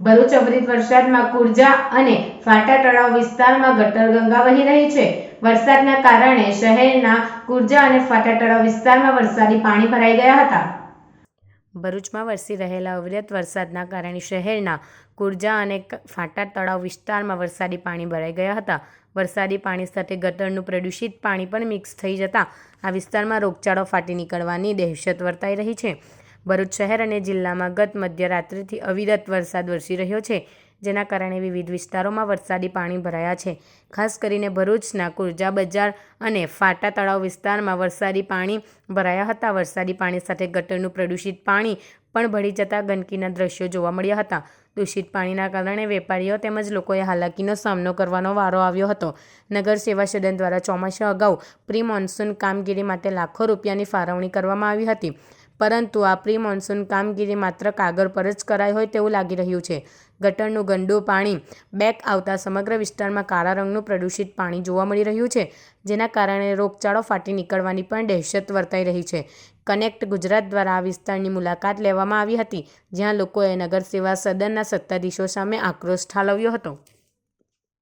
ભરૂચ અવિરત વરસાદમાં કુર્જા અને ફાટા તળાવ વિસ્તારમાં ગટર ગંગા વહી રહી છે. વરસાદના કારણે શહેરના કુરજા અને ફાટા તળાવ વિસ્તારમાં વરસાદી પાણી ભરાઈ ગયા હતા. ભરૂચમાં વરસી રહેલા અવિરત વરસાદના કારણે શહેરના કુર્જા અને ફાટા તળાવ વિસ્તારમાં વરસાદી પાણી ભરાઈ ગયા હતા. વરસાદી પાણી સાથે ગટરનું પ્રદૂષિત પાણી પણ મિક્સ થઈ જતાં આ વિસ્તારમાં રોગચાળો ફાટી નીકળવાની દહેશત વર્તાઈ રહી છે. ભરૂચ શહેર અને જિલ્લામાં ગત મધ્યરાત્રિથી અવિરત વરસાદ વરસી રહ્યો છે, જેના કારણે વિવિધ વિસ્તારોમાં વરસાદી પાણી ભરાયા છે. ખાસ કરીને ભરૂચના કુર્જા બજાર અને ફાટા તળાવ વિસ્તારમાં વરસાદી પાણી ભરાયા હતા. વરસાદી પાણી સાથે ગટરનું પ્રદૂષિત પાણી પણ ભળી જતા ગંદકીના દ્રશ્યો જોવા મળ્યા હતા. દૂષિત પાણીના કારણે વેપારીઓ તેમજ લોકોએ હાલાકીનો સામનો કરવાનો વારો આવ્યો હતો. નગર સેવા સદન દ્વારા ચોમાસા અગાઉ પ્રી મોન્સૂન કામગીરી માટે લાખો રૂપિયાની ફાળવણી કરવામાં આવી હતી. પરંતુ આ પ્રી મોન્સૂન કામગીરી માત્ર કાગળ પર જ કરાઈ હોય તેવું લાગી રહ્યું છે. ગટરનું ગંદુ પાણી બેક આવતા સમગ્ર વિસ્તારમાં કાળા રંગનું પ્રદૂષિત પાણી જોવા મળી રહ્યું છે, જેના કારણે રોગચાળો ફાટી નીકળવાની પણ દહેશત વર્તાઈ રહી છે. કનેક્ટ ગુજરાત દ્વારા આ વિસ્તારની મુલાકાત લેવામાં આવી હતી, જ્યાં લોકોએ નગરસેવા સદનના સત્તાધીશો સામે આક્રોશ ઠાલવ્યો હતો.